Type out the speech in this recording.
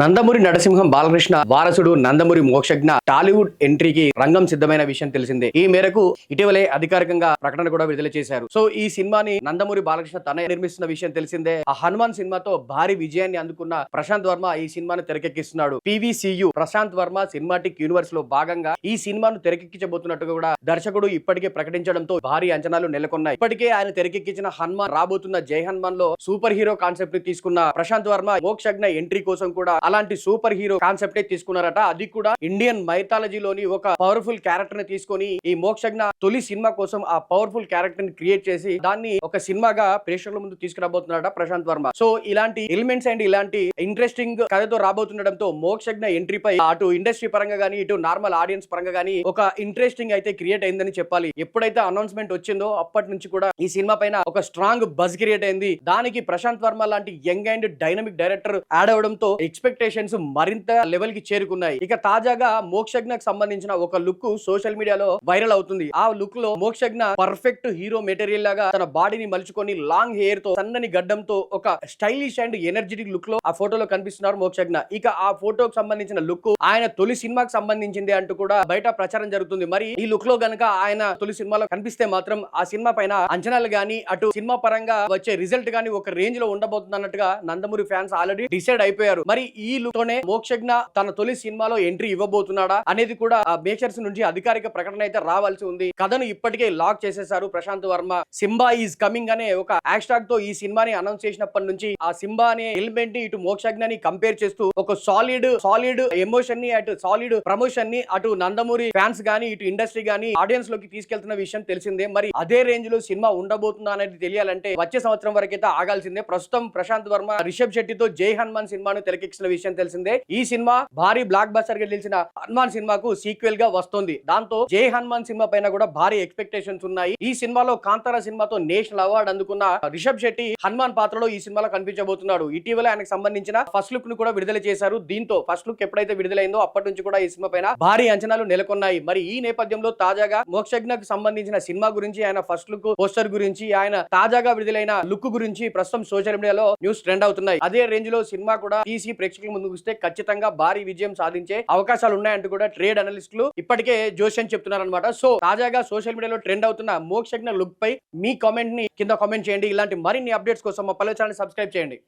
నందమూరి నరసింహం బాలకృష్ణ వారసుడు నందమూరి మోక్షజ్ఞ టాలీవుడ్ ఎంట్రీకి రంగం సిద్ధమైన విషయం తెలిసిందే. ఈ మేరకు ఇటీవలే అధికారికంగా ప్రకటన కూడా విడుదల చేశారు. సో ఈ సినిమాని నందమూరి బాలకృష్ణ తనే నిర్మిస్తున్న విషయం తెలిసిందే. ఆ హనుమాన్ సినిమాతో భారీ విజయాన్ని అందుకున్న ప్రశాంత్ వర్మ ఈ సినిమాను తెరకెక్కిస్తున్నాడు. పివిసియు ప్రశాంత్ వర్మ సినిమాటిక్ యూనివర్స్లో భాగంగా ఈ సినిమాను తెరకెక్కించబోతున్నట్టుగా కూడా దర్శకుడు ఇప్పటికే ప్రకటించడంతో భారీ అంచనాలు నెలకొన్నాయి. ఇప్పటికే ఆయన తెరకెక్కించిన హనుమాన్ రాబోతున్న జై హనుమాన్లో సూపర్ హీరో కాన్సెప్ట్ని తీసుకున్న ప్రశాంత్ వర్మ మోక్షజ్ఞ ఎంట్రీ కోసం కూడా అలాంటి సూపర్ హీరో కాన్సెప్టే తీసుకున్నారట. అది కూడా ఇండియన్ మైథాలజీలోని ఒక పవర్ఫుల్ క్యారెక్టర్ని తీసుకొని ఈ మోక్షజ్ఞ తొలి సినిమా కోసం ఆ పవర్ఫుల్ క్యారెక్టర్ని క్రియేట్ చేసి దాన్ని ఒక సినిమాగా ప్రేక్షకుల ముందు తీసుకురాబోతున్నారట ప్రశాంత్ వర్మ. సో ఇలాంటి ఎలిమెంట్స్ అండ్ ఇలాంటి ఇంట్రెస్టింగ్ కథతో రాబోతుండడంతో మోక్షజ్ఞ ఎంట్రీ పై అటు ఇండస్ట్రీ పరంగా గానీ ఇటు నార్మల్ ఆడియన్స్ పరంగా గానీ ఒక ఇంట్రెస్టింగ్ అయితే క్రియేట్ అయిందని చెప్పాలి. ఎప్పుడైతే అనౌన్స్మెంట్ వచ్చిందో అప్పటి నుంచి కూడా ఈ సినిమా పైన ఒక స్ట్రాంగ్ బజ్ క్రియేట్ అయింది. దానికి ప్రశాంత్ వర్మ లాంటి young and dynamic director add అవడంతో ఎక్స్పెక్టేషన్స్ మరింత లెవెల్కి చేరుకున్నాయి. ఇక తాజాగా మోక్షజ్ఞకు సంబంధించిన ఒక లుక్ సోషల్ మీడియాలో వైరల్ అవుతుంది. ఆ లుక్లో మోక్షజ్ఞ పర్ఫెక్ట్ హీరో మెటీరియల్ లాగా తన బాడీని మలుచుకొని లాంగ్ హెయిర్తో సన్నని గడ్డంతో ఒక స్టైలిష్ అండ్ ఎనర్జెటిక్ లుక్లో ఆ ఫోటోలో కనిపిస్తున్నారు మోక్షజ్ఞ. ఇక ఆ ఫోటోకి సంబంధించిన లుక్ ఆయన తొలి సినిమాకి సంబంధించింది అంటూ కూడా బయట ప్రచారం జరుగుతుంది. మరి ఈ లుక్లో గనక ఆయన తొలి సినిమాలో కనిపిస్తే మాత్రం ఆ సినిమా పైన అంచనాలు గానీ అటు సినిమా పరంగా వచ్చే రిజల్ట్ గానీ ఒక రేంజ్లో ఉండబోతుంది అన్నట్టుగా నందమూరి ఫ్యాన్స్ ఆల్రెడీ డిసైడ్ అయిపోయారు. మరి ఈ లుక్ తోనే మోక్షజ్ఞ తన తొలి సినిమాలో ఎంట్రీ ఇవ్వబోతున్నాడా అనేది కూడా ఆ మేకర్స్ నుంచి అధికారిక ప్రకటన అయితే రావాల్సి ఉంది. కథను ఇప్పటికే లాక్ చేసేశారు Prashanth Varma. Simba is coming అనే ఒక హ్యాష్ ట్యాగ్తో ఈ సినిమాని అనౌన్స్ చేసినప్పటి నుంచి ఆ సింబా అనే ఎలిమెంట్ని ఇటు మోక్షజ్ఞని కంపేర్ చేస్తూ ఒక సాలిడ్ సాలిడ్ ఎమోషన్ని అటు సాలిడ్ ప్రమోషన్ని అటు నందమూరి ఫ్యాన్స్ గానీ ఇటు ఇండస్ట్రీ గానీ ఆడియన్స్లోకి తీసుకెళ్తున్న విషయం తెలిసిందే. మరి అదే రేంజ్లో సినిమా ఉండబోతుందా అనేది తెలియాలంటే వచ్చే సంవత్సరం వరకైతే ఆగాల్సిందే. ప్రస్తుతం ప్రశాంత్ వర్మ రిషబ్ శెట్టితో జై హనుమాన్ సినిమాను తెరకెక్కిన విషయం తెలిసిందే. ఈ సినిమా భారీ బ్లాక్ బస్టర్గా నిలిచిన హనుమాన్ సినిమాకు సీక్వెల్గా వస్తుంది. దాంతో జై హనుమాన్ సినిమా పైన కూడా భారీ ఎక్స్పెక్టేషన్స్ ఉన్నాయి. ఈ సినిమాలో కాంతారా సినిమాతో నేషనల్ అవార్డు అందుకున్న రిషబ్ శెట్టి హనుమాన్ పాత్రలో ఈ సినిమాలో కనిపించబోతున్నాడు. ఇటీవల ఆయనకు సంబంధించిన ఫస్ట్ లుక్ను కూడా విడుదల చేశారు. దీంతో ఫస్ట్ లుక్ ఎప్పుడైతే విడుదలైందో అప్పటి నుంచి కూడా ఈ సినిమా పైన భారీ అంచనాలు నెలకొన్నాయి. మరి ఈ నేపథ్యంలో తాజాగా మోక్షజ్ఞకు సంబంధించిన సినిమా గురించి ఆయన ఫస్ట్ లుక్ పోస్టర్ గురించి ఆయన తాజాగా విడుదలైన లుక్ గురించి ప్రస్తుతం సోషల్ మీడియాలో న్యూస్ ట్రెండ్ అవుతున్నాయి. అదే రేంజ్లో సినిమా కూడా తీసి ప్రేక్షకుల ముందుకు వస్తే ఖచ్చితంగా భారీ విజయం సాధించే అవకాశాలు ఉన్నాయంటూ కూడా ట్రేడ్ అనలిస్టులు ఇప్పటికే జోషన్ చెప్తున్నారన్నమాట. సో తాజాగా సోషల్ మీడియాలో ట్రెండ్ అవుతున్న మోక్షజ్ఞ లుక్ పై మీ కామెంట్ని కింద కామెంట్ చేయండి. ఇలాంటి మరిన్ని అప్డేట్స్ కోసం మా పల్లె ఛానల్ సబ్స్క్రైబ్ చేయండి.